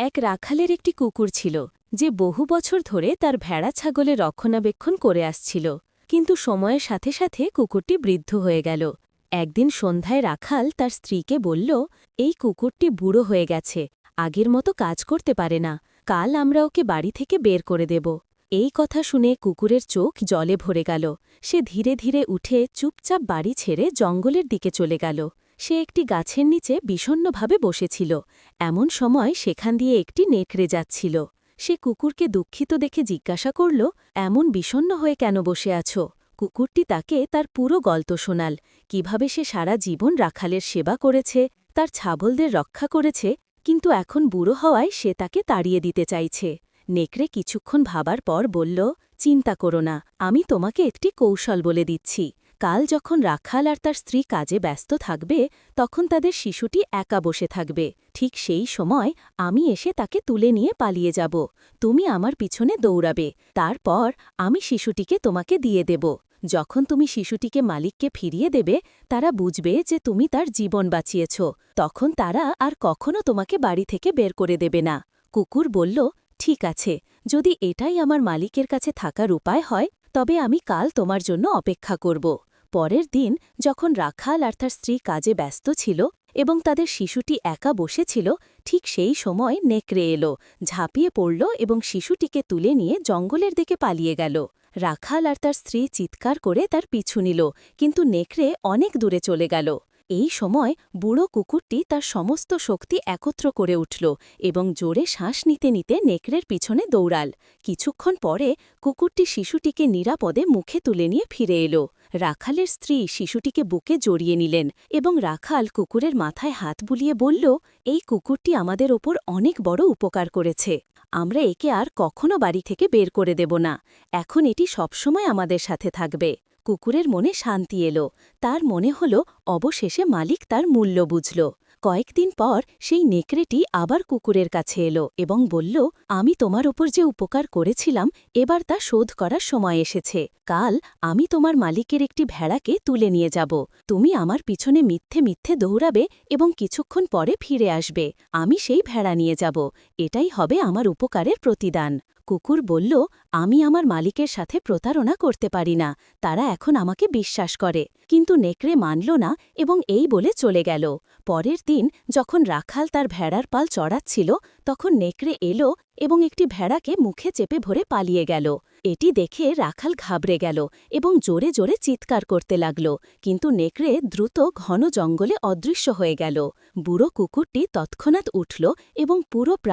এক রাখালের একটি কুকুর ছিল, যে বহু বছর ধরে তার ভেড়া ছাগলের রক্ষণাবেক্ষণ করে আসছিল। কিন্তু সময়ের সাথে সাথে কুকুরটি বৃদ্ধ হয়ে গেল। একদিন সন্ধ্যায় রাখাল তার স্ত্রীকে বলল, এই কুকুরটি বুড়ো হয়ে গেছে, আগের মতো কাজ করতে পারে না, কাল আমরা ওকে বাড়ি থেকে বের করে দেব। এই কথা শুনে কুকুরের চোখ জলে ভরে গেল। সে ধীরে ধীরে উঠে চুপচাপ বাড়ি ছেড়ে জঙ্গলের দিকে চলে গেল। সে একটি গাছের নিচে বিষণ্নভাবে বসেছিল। এমন সময় সেখান দিয়ে একটি নেকড়ে যাচ্ছিল। সে কুকুরকে দুঃখিত দেখে জিজ্ঞাসা করল, এমন বিষণ্ন হয়ে কেন বসে আছো? কুকুরটি তাকে তার পুরো গল্প শোনাল। কীভাবে সে সারা জীবন রাখালের সেবা করেছে, তার ছাবলদের রক্ষা করেছে, কিন্তু এখন বুড়ো হওয়ায় সে তাকে তাড়িয়ে দিতে চাইছে। নেকড়ে কিছুক্ষণ ভাবার পর বলল, চিন্তা করো না, আমি তোমাকে একটি কৌশল বলে দিচ্ছি। কাল যখন রাখাল আর তার স্ত্রী কাজে ব্যস্ত থাকবে, তখন তাদের শিশুটি একা বসে থাকবে। ঠিক সেই সময় আমি এসে তাকে তুলে নিয়ে পালিয়ে যাব। তুমি আমার পিছনে দৌড়াবে। তারপর আমি শিশুটিকে তোমাকে দিয়ে দেব। যখন তুমি শিশুটিকে মালিককে ফিরিয়ে দেবে, তারা বুঝবে যে তুমি তার জীবন বাঁচিয়েছ। তখন তারা আর কখনো তোমাকে বাড়ি থেকে বের করে দেবে না। কুকুর বলল, ঠিক আছে। যদি এটাই আমার মালিকের কাছে থাকার উপায় হয়, তবে আমি কাল তোমার জন্য অপেক্ষা করব। পরের দিন যখন রাখাল আর তার স্ত্রী কাজে ব্যস্ত ছিল এবং তাদের শিশুটি একা বসেছিল, ঠিক সেই সময় নেকড়ে এলো, ঝাঁপিয়ে পড়ল এবং শিশুটিকে তুলে নিয়ে জঙ্গলের দিকে পালিয়ে গেল। রাখাল আর তার স্ত্রী চিৎকার করে তার পিছু নিল, কিন্তু নেকড়ে অনেক দূরে চলে গেল। এই সময় বুড়ো কুকুরটি তার সমস্ত শক্তি একত্র করে উঠল এবং জোরে শ্বাস নিতে নিতে নেকড়ের পিছনে দৌড়াল। কিছুক্ষণ পরে কুকুরটি শিশুটিকে নিরাপদে মুখে তুলে নিয়ে ফিরে এলো। রাখালের স্ত্রী শিশুটিকে বুকে জড়িয়ে নিলেন এবং রাখাল কুকুরের মাথায় হাত বুলিয়ে বলল, এই কুকুরটি আমাদের ওপর অনেক বড় উপকার করেছে। আমরা একে আর কখনো বাড়ি থেকে বের করে দেব না। এখন এটি সবসময় আমাদের সাথে থাকবে। কুকুরের মনে শান্তি এলো। তার মনে হল, অবশেষে মালিক তার মূল্য বুঝল। কয়েকদিন পর সেই নেকড়েটি আবার কুকুরের কাছে এলো এবং বলল, আমি তোমার ওপর যে উপকার করেছিলাম, এবার তা শোধ করার সময় এসেছে। কাল আমি তোমার মালিকের একটি ভেড়াকে তুলে নিয়ে যাব। তুমি আমার পিছনে মিথ্যে মিথ্যে দৌড়াবে এবং কিছুক্ষণ পরে ফিরে আসবে। আমি সেই ভেড়া নিয়ে যাব। এটাই হবে আমার উপকারের প্রতিদান। কুকুর বলল, আমি আমার মালিকের সাথে প্রতারণা করতে পারি না, তারা এখন আমাকে বিশ্বাস করে। কিন্তু নেকড়ে মানল না এবং এই বলে চলে গেল। পরের দিন যখন রাখাল তার ভেড়ার পাল চড়াচ্ছিল, তখন নেকড়ে এলো এবং একটি ভেড়াকে মুখে চেপে ভরে পালিয়ে গেল। এটি দেখে রাখাল ঘাবড়ে গেল এবং জোরে জোরে চিৎকার করতে লাগল। কিন্তু নেকড়ে দ্রুত ঘন জঙ্গলে অদৃশ্য হয়ে গেল। বুড়ো কুকুরটি তৎক্ষণাৎ উঠল এবং পুরো